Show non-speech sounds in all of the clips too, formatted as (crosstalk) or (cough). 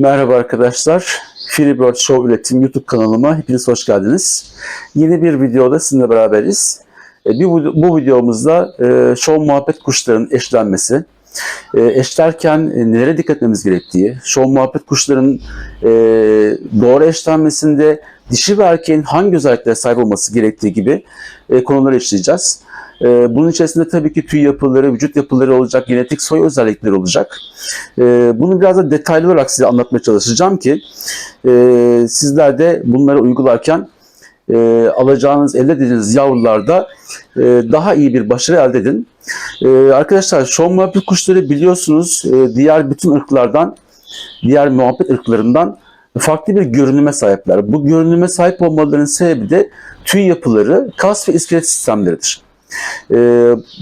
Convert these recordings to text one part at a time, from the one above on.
Merhaba arkadaşlar. Freebird Show Üretim YouTube kanalıma hepiniz hoş geldiniz. Yeni bir videoda sizinle beraberiz. E, bu, videomuzda e, show muhabbet kuşlarının eşlenmesi, e, eşlerken nelere dikkat etmemiz gerektiği, show muhabbet kuşlarının doğru eşlenmesinde dişi ve erkeğin hangi özelliklere sahip olması gerektiği gibi konuları işleyeceğiz. E, bunun içerisinde tabii ki tüy yapıları, vücut yapıları olacak, genetik soy özellikleri olacak. Ee, bunu biraz da detaylı olarak size anlatmaya çalışacağım ki e, sizler de bunları uygularken e, alacağınız, elde edeceğiniz yavrularda e, daha iyi bir başarı elde edin. E, arkadaşlar şov muhabbet kuşları biliyorsunuz e, diğer bütün ırklardan, diğer muhabbet ırklarından farklı bir görünüme sahipler. Bu görünüme sahip olmalarının sebebi de tüy yapıları, kas ve iskelet sistemleridir. E,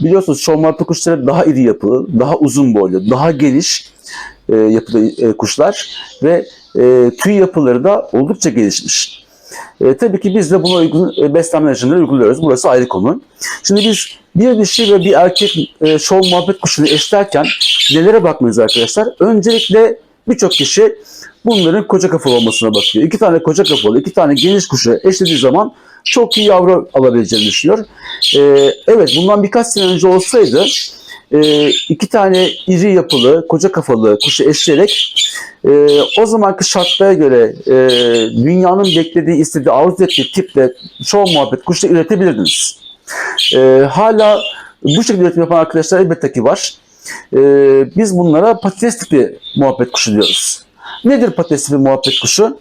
biliyorsunuz muhabbet kuşları daha iri yapılı, daha uzun boylu, daha geniş e, yapıda e, kuşlar ve e, tüy yapıları da oldukça gelişmiş. E, tabii ki biz de buna uygun e, beslenme rejimleri uyguluyoruz. Burası ayrı konu. Şimdi biz bir dişi ve bir erkek e, şov muhabbet kuşunu eşlerken nelere bakmayız arkadaşlar? Öncelikle birçok kişi bunların koca kafalı olmasına bakıyor. İki tane koca kafalı, iki tane geniş kuşu eşlediği zaman çok iyi yavru alabileceğini düşünüyor. E, evet bundan birkaç sene önce olsaydı e, iki tane iri yapılı, koca kafalı kuşu eşleyerek e, o zamanki şartlara göre e, dünyanın beklediği, istediği, arzu ettiği tipte şov muhabbet kuşu üretebilirdiniz. E, hala bu şekilde üretim yapan arkadaşlar elbette ki var. E, biz bunlara patates tipi muhabbet kuşu diyoruz. Nedir patates tipi muhabbet kuşu?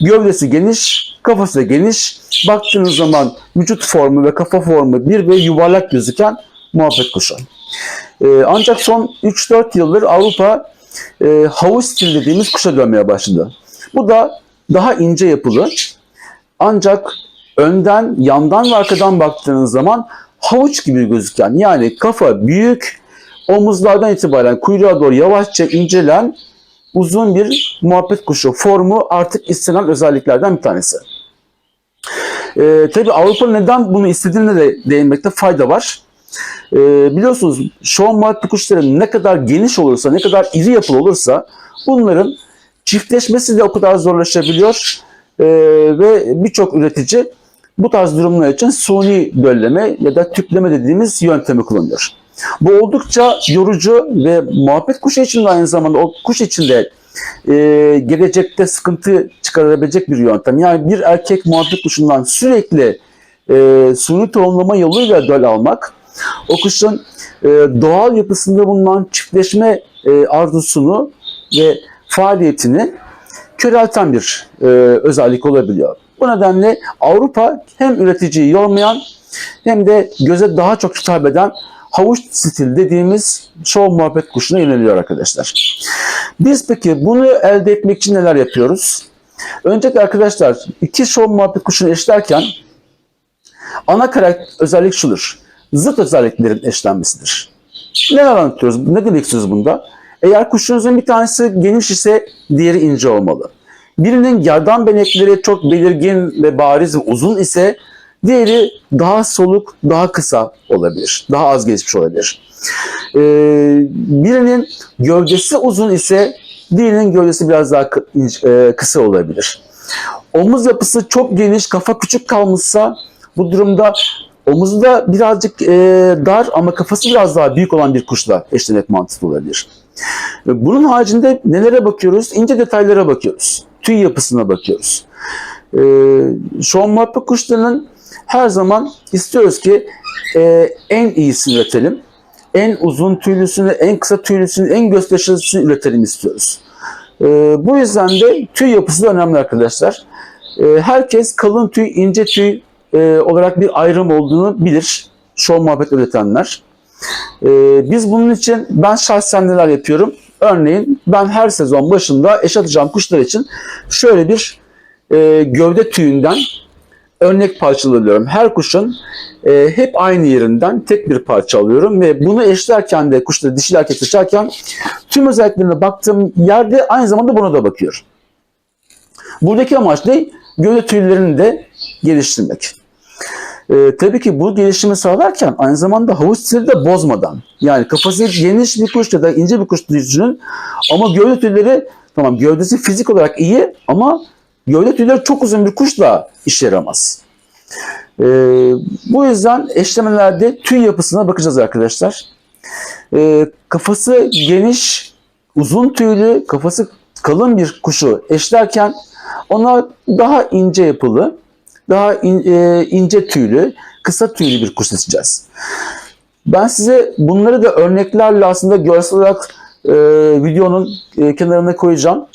Gövdesi geniş, kafası da geniş. Baktığınız zaman vücut formu ve kafa formu bir ve yuvarlak gözüken muhabbet kuşu. Ee, ancak son 3-4 yıldır Avrupa e, havuç stil dediğimiz kuşa dönmeye başladı. Bu da daha ince yapılı ancak önden, yandan ve arkadan baktığınız zaman havuç gibi gözüken yani kafa büyük, omuzlardan itibaren kuyruğa doğru yavaşça incelen uzun bir muhabbet kuşu. Formu artık istenen özelliklerden bir tanesi. Ee, tabii Avrupa neden bunu istediğine de değinmekte fayda var. Ee, biliyorsunuz şov muhabbet kuşları ne kadar geniş olursa, ne kadar iri yapılı olursa bunların çiftleşmesi de o kadar zorlaşabiliyor. Ee, ve birçok üretici bu tarz durumlar için suni dölleme ya da tüpleme dediğimiz yöntemi kullanıyor. Bu oldukça yorucu ve muhabbet kuşu için de aynı zamanda o kuş için de e, gelecekte sıkıntı çıkarabilecek bir yöntem. Yani bir erkek muhabbet kuşundan sürekli e, suni tohumlama yoluyla döl almak o kuşun e, doğal yapısında bulunan çiftleşme e, arzusunu ve faaliyetini körelten bir e, özellik olabiliyor. Bu nedenle Avrupa hem üreticiyi yormayan hem de göze daha çok hitap eden havuç stil dediğimiz şov muhabbet kuşuna yöneliyor arkadaşlar. Biz peki bunu elde etmek için neler yapıyoruz? Öncelikle arkadaşlar iki şov muhabbet kuşunu eşlerken ana karakter özellik şudur. Zıt özelliklerin eşlenmesidir. Neler anlatıyoruz? Ne demek istiyoruz bunda? Eğer kuşunuzun bir tanesi geniş ise diğeri ince olmalı. Birinin gerdan benekleri çok belirgin ve bariz ve uzun ise diğeri daha soluk, daha kısa olabilir. Daha az gelişmiş olabilir. Ee, birinin gövdesi uzun ise diğerinin gövdesi biraz daha e, kısa olabilir. Omuz yapısı çok geniş, kafa küçük kalmışsa bu durumda omuzu da birazcık e, dar ama kafası biraz daha büyük olan bir kuşla eşlemek mantıklı olabilir. Bunun haricinde nelere bakıyoruz? İnce detaylara bakıyoruz. Tüy yapısına bakıyoruz. Ee, şu an muhabbet kuşlarının her zaman istiyoruz ki e, en iyisini üretelim. En uzun tüylüsünü, en kısa tüylüsünü, en gösterişlisini üretelim istiyoruz. Ee, bu yüzden de tüy yapısı da önemli arkadaşlar. Ee, herkes kalın tüy, ince tüy e, olarak bir ayrım olduğunu bilir. Şov muhabbet üretenler. Ee, biz bunun için ben şahsen neler yapıyorum? Örneğin ben her sezon başında eş atacağım kuşlar için şöyle bir e, gövde tüyünden örnek parça alıyorum. Her kuşun e, hep aynı yerinden tek bir parça alıyorum ve bunu eşlerken de kuşları dişil erkek seçerken tüm özelliklerine baktığım yerde aynı zamanda buna da bakıyorum. Buradaki amaç ne? Gövde tüylerini de geliştirmek. Ee, tabii ki bu gelişimi sağlarken aynı zamanda havuç stili de bozmadan. Yani kafası geniş bir kuş ya da ince bir kuş düşünün ama gövde tüyleri Tamam gövdesi fizik olarak iyi ama gövde tüyleri çok uzun bir kuşla işe yaramaz. Ee, bu yüzden eşlemelerde tüy yapısına bakacağız arkadaşlar. Ee, kafası geniş, uzun tüylü, kafası kalın bir kuşu eşlerken ona daha ince yapılı, daha in- e, ince tüylü, kısa tüylü bir kuş seçeceğiz. Ben size bunları da örneklerle aslında görsel olarak e, videonun e, kenarına koyacağım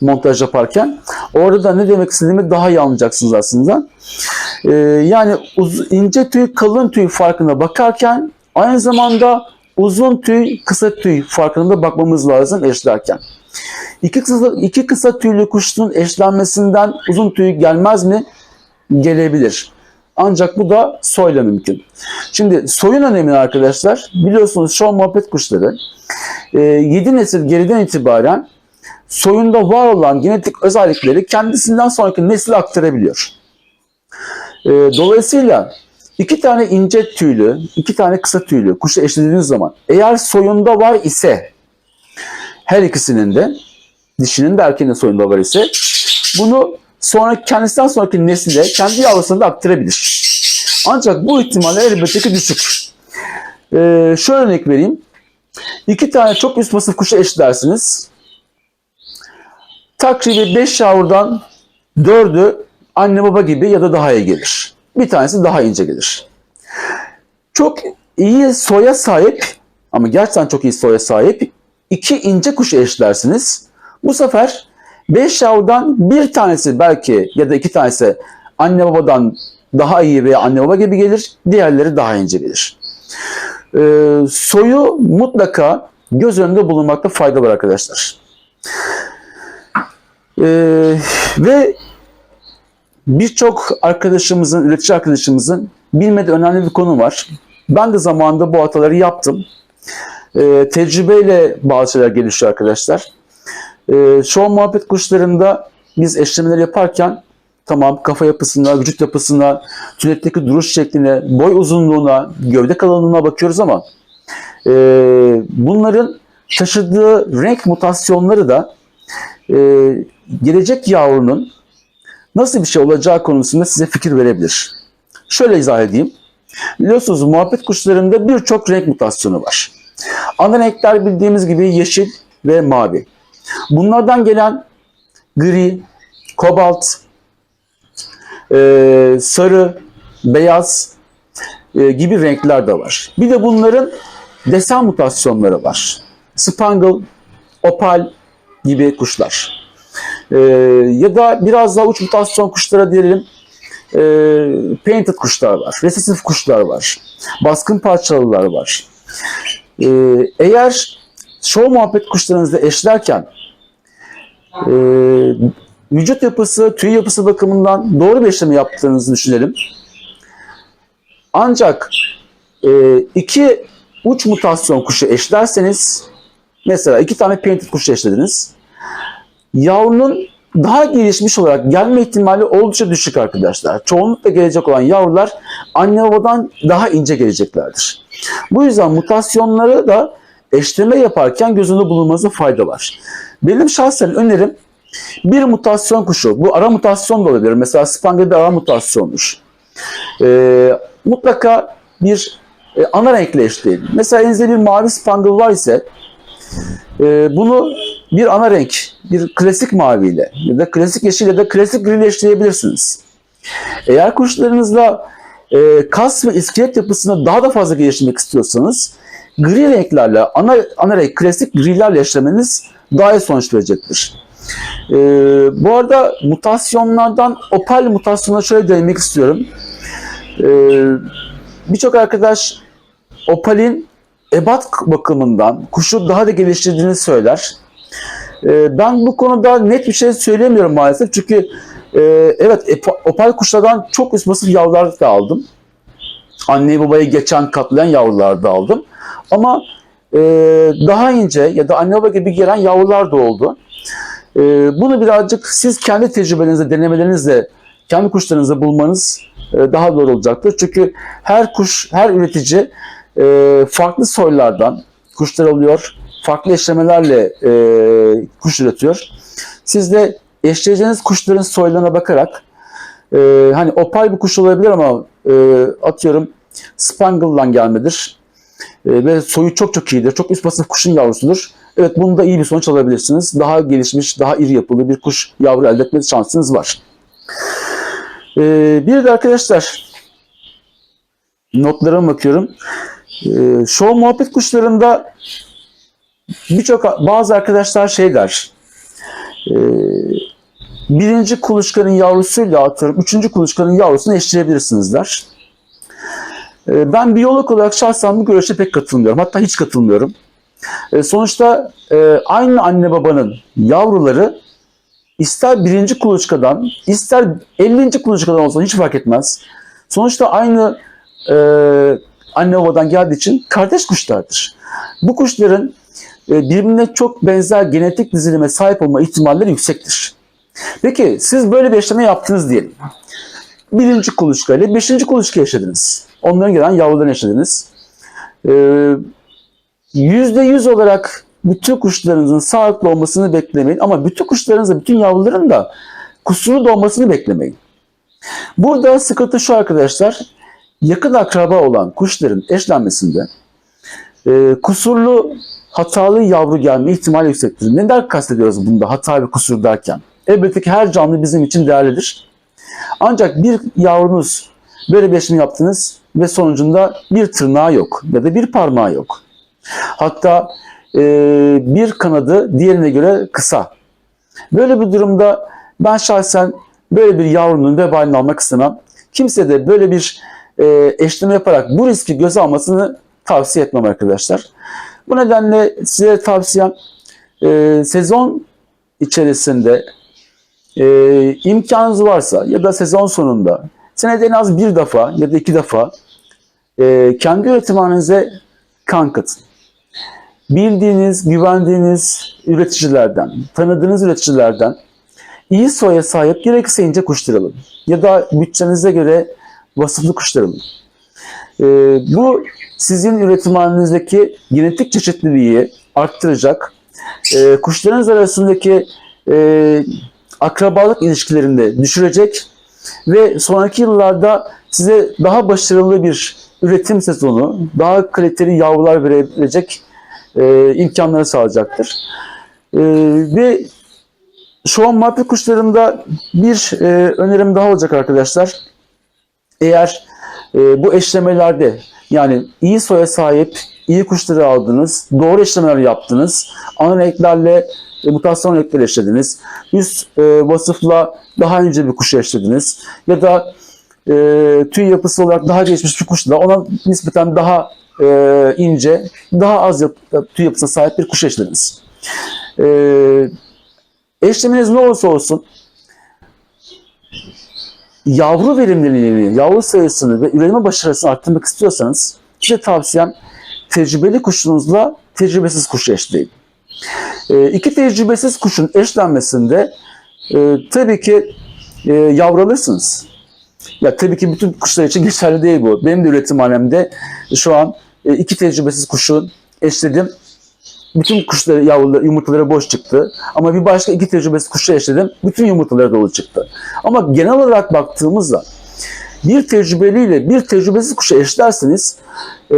montaj yaparken. Orada da ne demek istediğimi daha iyi anlayacaksınız aslında. E, yani ince tüy kalın tüy farkına bakarken aynı zamanda uzun tüy kısa tüy farkına da bakmamız lazım eşlerken. İki kısa, iki kısa tüylü kuşun eşlenmesinden uzun tüy gelmez mi? Gelebilir. Ancak bu da soyla mümkün. Şimdi soyun önemini arkadaşlar biliyorsunuz şu an muhabbet kuşları 7 nesil geriden itibaren soyunda var olan genetik özellikleri kendisinden sonraki nesile aktarabiliyor. E, dolayısıyla iki tane ince tüylü, iki tane kısa tüylü kuşu eşlediğiniz zaman eğer soyunda var ise her ikisinin de dişinin de erkeğinin de soyunda var ise bunu sonra kendisinden sonraki nesile kendi yavrusuna da aktarabilir. Ancak bu ihtimaller elbette ki düşük. Ee, şöyle örnek vereyim. İki tane çok üst masif kuşu eşlersiniz. Takribi 5 yavrudan 4'ü anne baba gibi ya da daha iyi gelir. Bir tanesi daha ince gelir. Çok iyi soya sahip ama gerçekten çok iyi soya sahip iki ince kuşu eşlersiniz. Bu sefer 5 yavrudan bir tanesi belki ya da iki tanesi anne babadan daha iyi veya anne baba gibi gelir. Diğerleri daha ince gelir. Ee, soyu mutlaka göz önünde bulunmakta fayda var arkadaşlar. Ee, ve birçok arkadaşımızın, üretici arkadaşımızın bilmediği önemli bir konu var. Ben de zamanında bu hataları yaptım. Ee, tecrübeyle bazı şeyler gelişiyor arkadaşlar. Ee, an muhabbet kuşlarında biz eşlemeleri yaparken tamam kafa yapısına, vücut yapısına, tünetteki duruş şekline, boy uzunluğuna, gövde kalınlığına bakıyoruz ama e, bunların taşıdığı renk mutasyonları da e, gelecek yavrunun nasıl bir şey olacağı konusunda size fikir verebilir. Şöyle izah edeyim. Biliyorsunuz muhabbet kuşlarında birçok renk mutasyonu var. Ana renkler bildiğimiz gibi yeşil ve mavi. Bunlardan gelen gri, kobalt, e, sarı, beyaz e, gibi renkler de var. Bir de bunların desen mutasyonları var. Spangle, opal gibi kuşlar. E, ya da biraz daha uç mutasyon kuşlara diyelim e, painted kuşlar var, resesif kuşlar var, baskın parçalılar var. E, eğer show muhabbet kuşlarınızla eşlerken e, vücut yapısı, tüy yapısı bakımından doğru bir eşleme yaptığınızı düşünelim. Ancak e, iki uç mutasyon kuşu eşlerseniz mesela iki tane painted kuş eşlediniz. Yavrunun daha gelişmiş olarak gelme ihtimali oldukça düşük arkadaşlar. Çoğunlukla gelecek olan yavrular anne babadan daha ince geleceklerdir. Bu yüzden mutasyonları da eşleme yaparken göz önünde bulunmanızda fayda var. Benim şahsen önerim bir mutasyon kuşu, bu ara mutasyon da olabilir. Mesela Spangle bir ara mutasyonmuş. Ee, mutlaka bir e, ana renkle eşleyin. Mesela elinizde bir mavi Spangle var ise e, bunu bir ana renk, bir klasik maviyle ya da klasik yeşil ya da klasik gri eşleyebilirsiniz. Eğer kuşlarınızla e, kas ve iskelet yapısını daha da fazla geliştirmek istiyorsanız gri renklerle, ana, ana renk klasik grilerle eşlemeniz daha iyi sonuç verecektir. Ee, bu arada mutasyonlardan opal mutasyonuna şöyle değinmek istiyorum. Ee, Birçok arkadaş opalin ebat bakımından kuşu daha da geliştirdiğini söyler. Ee, ben bu konuda net bir şey söylemiyorum maalesef. Çünkü e, evet epa- opal kuşlardan çok üst masif yavrular da aldım. Anne babayı geçen katlayan yavrular da aldım. Ama e, daha ince ya da anne baba gibi gelen yavrular da oldu. Ee, bunu birazcık siz kendi tecrübenizle, denemelerinizle, kendi kuşlarınızı bulmanız e, daha doğru olacaktır. Çünkü her kuş, her üretici e, farklı soylardan kuşlar alıyor, farklı eşlemelerle e, kuş üretiyor. Siz de eşleyeceğiniz kuşların soylarına bakarak e, hani opal bir kuş olabilir ama e, atıyorum Spangle'dan gelmedir. E, ve soyu çok çok iyidir. Çok üst basıf kuşun yavrusudur. Evet bunda iyi bir sonuç alabilirsiniz. Daha gelişmiş, daha iri yapılı bir kuş yavru elde etme şansınız var. E, bir de arkadaşlar notlarıma bakıyorum. E, show muhabbet kuşlarında birçok bazı arkadaşlar şey der. E, birinci kuluçkanın yavrusuyla atıyorum üçüncü kuluçkanın yavrusunu eşleyebilirsiniz der. E, ben biyolog olarak şahsen bu görüşe pek katılmıyorum. Hatta hiç katılmıyorum. E, sonuçta e, aynı anne babanın yavruları ister birinci kuluçkadan ister 50. kuluçkadan olsa hiç fark etmez. Sonuçta aynı e, anne babadan geldiği için kardeş kuşlardır. Bu kuşların e, birbirine çok benzer genetik dizilime sahip olma ihtimalleri yüksektir. Peki siz böyle bir eşleme yaptınız diyelim. Birinci kuluçka ile beşinci kuluçka yaşadınız. Onların gelen yavrularını yaşadınız. Ee, Yüzde yüz olarak bütün kuşlarınızın sağlıklı olmasını beklemeyin. Ama bütün kuşlarınızın, bütün yavruların da kusurlu doğmasını beklemeyin. Burada sıkıntı şu arkadaşlar. Yakın akraba olan kuşların eşlenmesinde e, kusurlu hatalı yavru gelme ihtimali yüksektir. Neden kastediyoruz bunda hata ve kusur derken? Elbette ki her canlı bizim için değerlidir. Ancak bir yavrunuz böyle bir eşlem yaptınız ve sonucunda bir tırnağı yok ya da bir parmağı yok. Hatta e, bir kanadı diğerine göre kısa. Böyle bir durumda ben şahsen böyle bir yavrunun vebalini almak istemem. Kimse de böyle bir e, eşleme yaparak bu riski göze almasını tavsiye etmem arkadaşlar. Bu nedenle size tavsiyem e, sezon içerisinde e, imkanınız varsa ya da sezon sonunda senede en az bir defa ya da iki defa e, kendi üretimhanenize kan katın. Bildiğiniz, güvendiğiniz üreticilerden, tanıdığınız üreticilerden iyi soya sahip gerekirse ince kuşlar alın. Ya da bütçenize göre vasıflı kuşlar alın. E, bu sizin üretimhanenizdeki genetik çeşitliliği arttıracak, e, kuşlarınız arasındaki e, akrabalık ilişkilerini de düşürecek ve sonraki yıllarda size daha başarılı bir üretim sezonu, daha kaliteli yavrular verebilecek e, imkanları sağlayacaktır. E, ve şu an muhabbet kuşlarında bir e, önerim daha olacak arkadaşlar. Eğer e, bu eşlemelerde yani iyi soya sahip, iyi kuşları aldınız, doğru eşlemeler yaptınız, ana renklerle e, mutasyon renkleri eşlediniz, üst e, vasıfla daha ince bir kuş eşlediniz ya da e, tüy yapısı olarak daha gelişmiş bir kuşla ona nispeten daha e, ince, daha az yap, tüy yapısına sahip bir kuş eşlediniz. E, eşlemeniz ne olursa olsun yavru verimliliğini, yavru sayısını ve üreme başarısını arttırmak istiyorsanız size tavsiyem tecrübeli kuşunuzla tecrübesiz kuş eşleyin. E, iki tecrübesiz kuşun eşlenmesinde e, tabii ki e, yavru alırsınız. Ya tabii ki bütün kuşlar için (laughs) geçerli değil bu. Benim de üretimhanemde şu an e, iki tecrübesiz kuşu eşledim. Bütün kuşları, yavruları, yumurtaları boş çıktı. Ama bir başka iki tecrübesiz kuşu eşledim. Bütün yumurtaları dolu çıktı. Ama genel olarak baktığımızda bir tecrübeliyle bir tecrübesiz kuşu eşlerseniz e,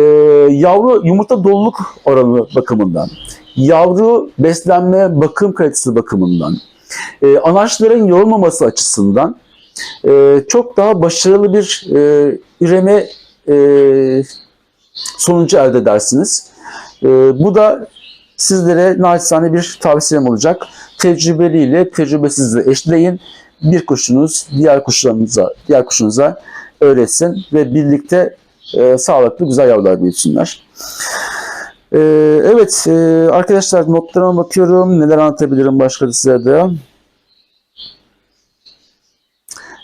yavru yumurta doluluk oranı bakımından, yavru beslenme bakım kalitesi bakımından, e, anaçların yorulmaması açısından e, çok daha başarılı bir e, üreme e, sonucu elde edersiniz. E, bu da sizlere naçizane bir tavsiyem olacak. Tecrübeliyle tecrübesizle eşleyin. Bir kuşunuz diğer kuşlarınıza, diğer kuşunuza öğretsin ve birlikte e, sağlıklı güzel yavrular büyütsünler. E, evet e, arkadaşlar notlarıma bakıyorum. Neler anlatabilirim başka size de.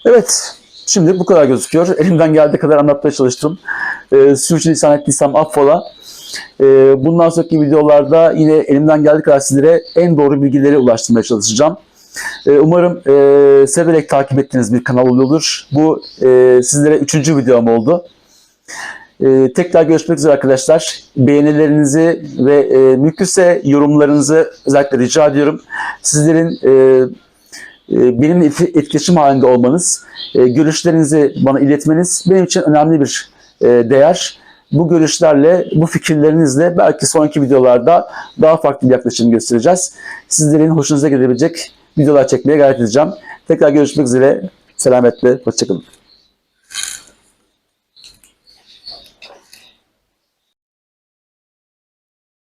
Evet. Şimdi bu kadar gözüküyor. Elimden geldiği kadar anlatmaya çalıştım. E, sürçülisan ettiysem affola. E, bundan sonraki videolarda yine elimden geldiği kadar sizlere en doğru bilgileri ulaştırmaya çalışacağım. E, umarım e, severek takip ettiğiniz bir kanal oluyordur. Bu e, sizlere üçüncü videom oldu. Ee, tekrar görüşmek üzere arkadaşlar. Beğenilerinizi ve e, mümkünse yorumlarınızı özellikle rica ediyorum. Sizlerin e, e, etkileşim halinde olmanız, e, görüşlerinizi bana iletmeniz benim için önemli bir e, değer. Bu görüşlerle, bu fikirlerinizle belki sonraki videolarda daha farklı bir yaklaşım göstereceğiz. Sizlerin hoşunuza gidebilecek videolar çekmeye gayret edeceğim. Tekrar görüşmek üzere. Selametle, hoşçakalın.